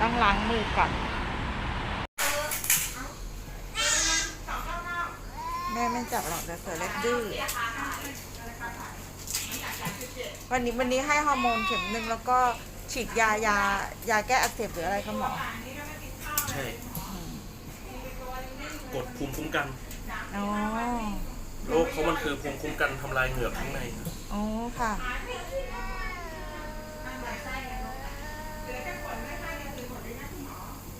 ต้องล้างมือก่อน แม่ไม่จับหรอกแต่เสือเล็กดื้อวันนี้วันนี้ให้ฮอร์โมนเข็มหนึ่งแล้วก็ฉีดยายายาแก้อักเสบหรืออะไรคะหมอ ใช่ กดภูมิคุ้มกันโรคเขามันคือภูมิคุ้มกันทำลายเหงือกข้างใน อ๋อค่ะ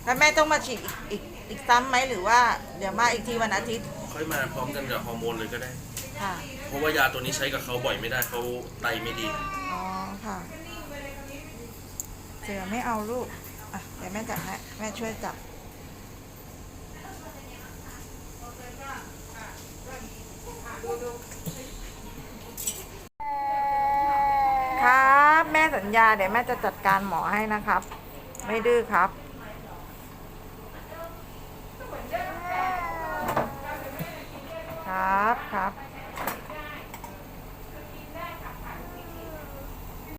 แล้วแม่ต้องมาฉีดอีกอีกอีกซ้ำไหมหรือว่า เดี๋ยวมาอีกทีวันอาทิตย์ค่อยมาพร้อมกันกับฮอร์โมนเลยก็ได้ ค่ะเพราะว่ายาตัวนี้ใช้กับเขาบ่อยไม่ได้เขาไตไม่ดี อ๋อค่ะเสือไม่เอาลูกอะเดี๋ยวแม่จับให้แม่ช่วยจับครับ แม่สัญญาเดี๋ยวแม่จะจัดการหมอให้นะครับ ไม่ดื้อครับ ครับครับ